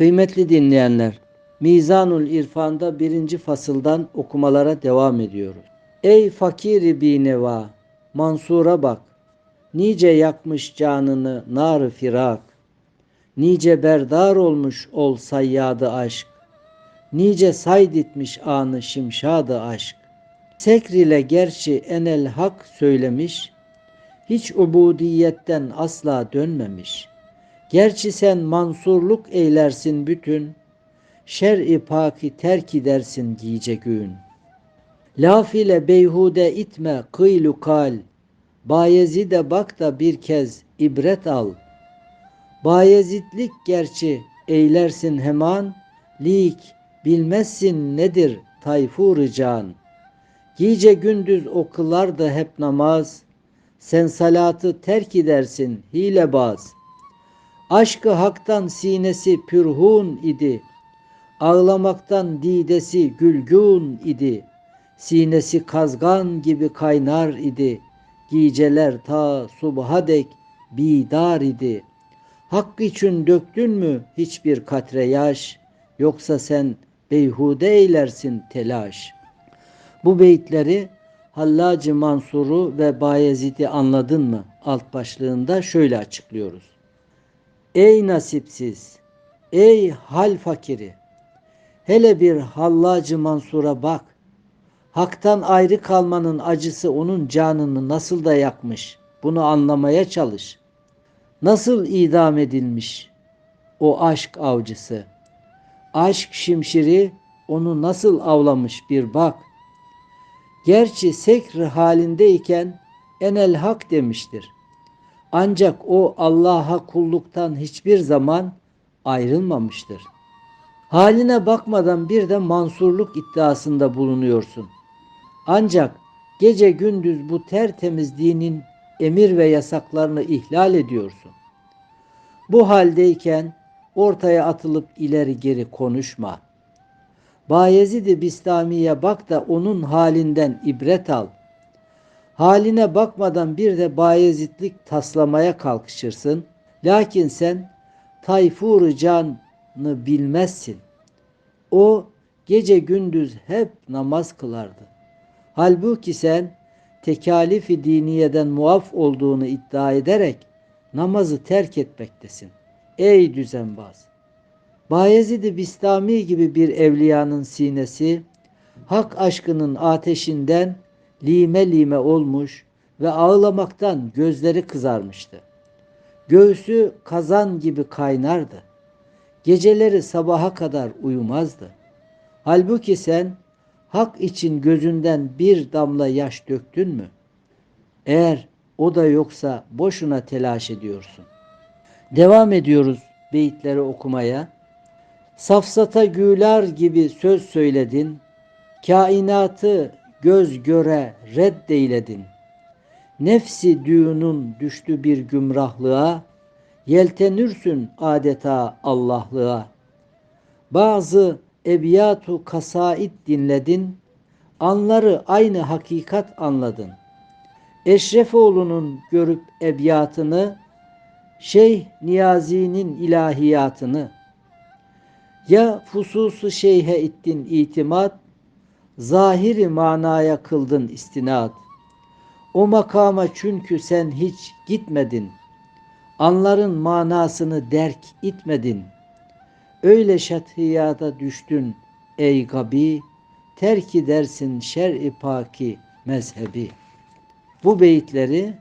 Kıymetli dinleyenler, Mizanul İrfan'da birinci fasıldan okumalara devam ediyoruz. Ey fakiri bineva, Mansur'a bak, nice yakmış canını nar firak, nice berdar olmuş ol sayyadı aşk, nice sayditmiş anı şimşadı aşk. Sekr ile gerçi enel hak söylemiş, hiç ubudiyetten asla dönmemiş. Gerçi sen mansurluk eylersin bütün, şer-i paki terk edersin giyice gün. Laf ile beyhude itme kıylu kal, Bayezid'e bak da bir kez ibret al. Bayezidlik gerçi eylersin hemen, lik bilmezsin nedir tayfur can. Giyice gündüz okular da hep namaz, sen salatı terk edersin hilebaz. Aşkı haktan sinesi pürhun idi. Ağlamaktan didesi gülgün idi. Sinesi kazgan gibi kaynar idi. Giyceler ta subha dek bidar idi. Hakkı için döktün mü hiçbir katre yaş, yoksa sen beyhude eylersin telaş. Bu beyitleri Hallacı Mansur'u ve Bayezid'i anladın mı? Alt başlığında şöyle açıklıyoruz. Ey nasipsiz, ey hal fakiri, hele bir Hallacı Mansur'a bak. Hak'tan ayrı kalmanın acısı onun canını nasıl da yakmış, bunu anlamaya çalış. Nasıl idam edilmiş o aşk avcısı? Aşk şimşiri onu nasıl avlamış bir bak. Gerçi sekr halindeyken enel hak demiştir. Ancak o Allah'a kulluktan hiçbir zaman ayrılmamıştır. Haline bakmadan bir de mansurluk iddiasında bulunuyorsun. Ancak gece gündüz bu tertemiz dinin emir ve yasaklarını ihlal ediyorsun. Bu haldeyken ortaya atılıp ileri geri konuşma. Bayezid-i Bistami'ye bak da onun halinden ibret al. Haline bakmadan bir de Bayezidlik taslamaya kalkışırsın. Lakin sen Tayfur canı bilmezsin. O gece gündüz hep namaz kılardı. Halbuki sen tekalifi diniyeden muaf olduğunu iddia ederek namazı terk etmektesin. Ey düzenbaz! Bayezid-i Bistami gibi bir evliyanın sinesi hak aşkının ateşinden lime lime olmuş ve ağlamaktan gözleri kızarmıştı. Göğsü kazan gibi kaynardı. Geceleri sabaha kadar uyumazdı. Halbuki sen hak için gözünden bir damla yaş döktün mü? Eğer o da yoksa boşuna telaş ediyorsun. Devam ediyoruz beyitleri okumaya. Safsata güler gibi söz söyledin. Kainatı göz göre reddeyledin. Nefsi düğünün düştü bir gümrahlığa, yeltenürsün adeta Allah'lığa. Bazı ebiyatu kasaid dinledin, anları aynı hakikat anladın. Eşrefoğlu'nun görüp ebiyatını, Şeyh Niyazi'nin ilahiyatını, ya fususu şeyhe ittin itimat, zahiri manaya kıldın istinad. O makama çünkü sen hiç gitmedin. Anların manasını derk itmedin. Öyle şatiyada düştün ey gabi, terk edersin şer-i paki mezhebi. Bu beyitleri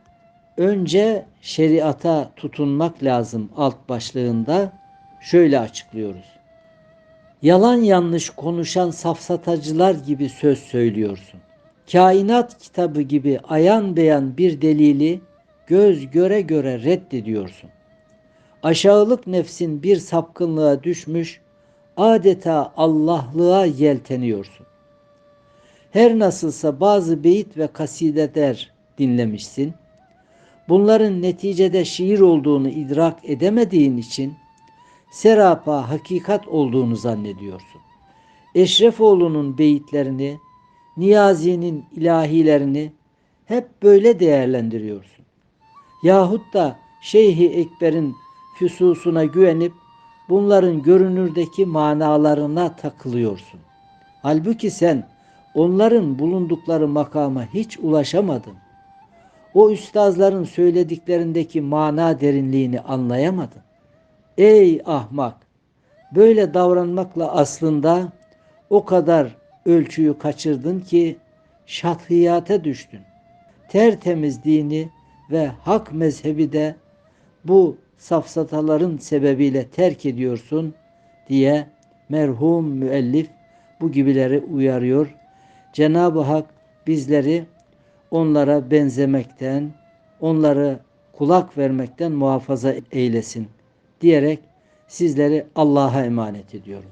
önce şeriata tutunmak lazım alt başlığında şöyle açıklıyoruz. Yalan yanlış konuşan safsatacılar gibi söz söylüyorsun. Kainat kitabı gibi ayan beyan bir delili göz göre göre reddediyorsun. Aşağılık nefsin bir sapkınlığa düşmüş, adeta Allah'lığa yelteniyorsun. Her nasılsa bazı beyit ve kasideler dinlemişsin. Bunların neticede şiir olduğunu idrak edemediğin için serapa hakikat olduğunu zannediyorsun. Eşrefoğlu'nun beyitlerini, Niyazi'nin ilahilerini hep böyle değerlendiriyorsun. Yahut da Şeyhi Ekber'in füsusuna güvenip bunların görünürdeki manalarına takılıyorsun. Halbuki sen onların bulundukları makama hiç ulaşamadın. O üstazların söylediklerindeki mana derinliğini anlayamadın. Ey ahmak! Böyle davranmakla aslında o kadar ölçüyü kaçırdın ki şathiyate düştün. Tertemiz dini ve hak mezhebi de bu safsataların sebebiyle terk ediyorsun diye merhum müellif bu gibileri uyarıyor. Cenab-ı Hak bizleri onlara benzemekten, onları kulak vermekten muhafaza eylesin diyerek sizleri Allah'a emanet ediyorum.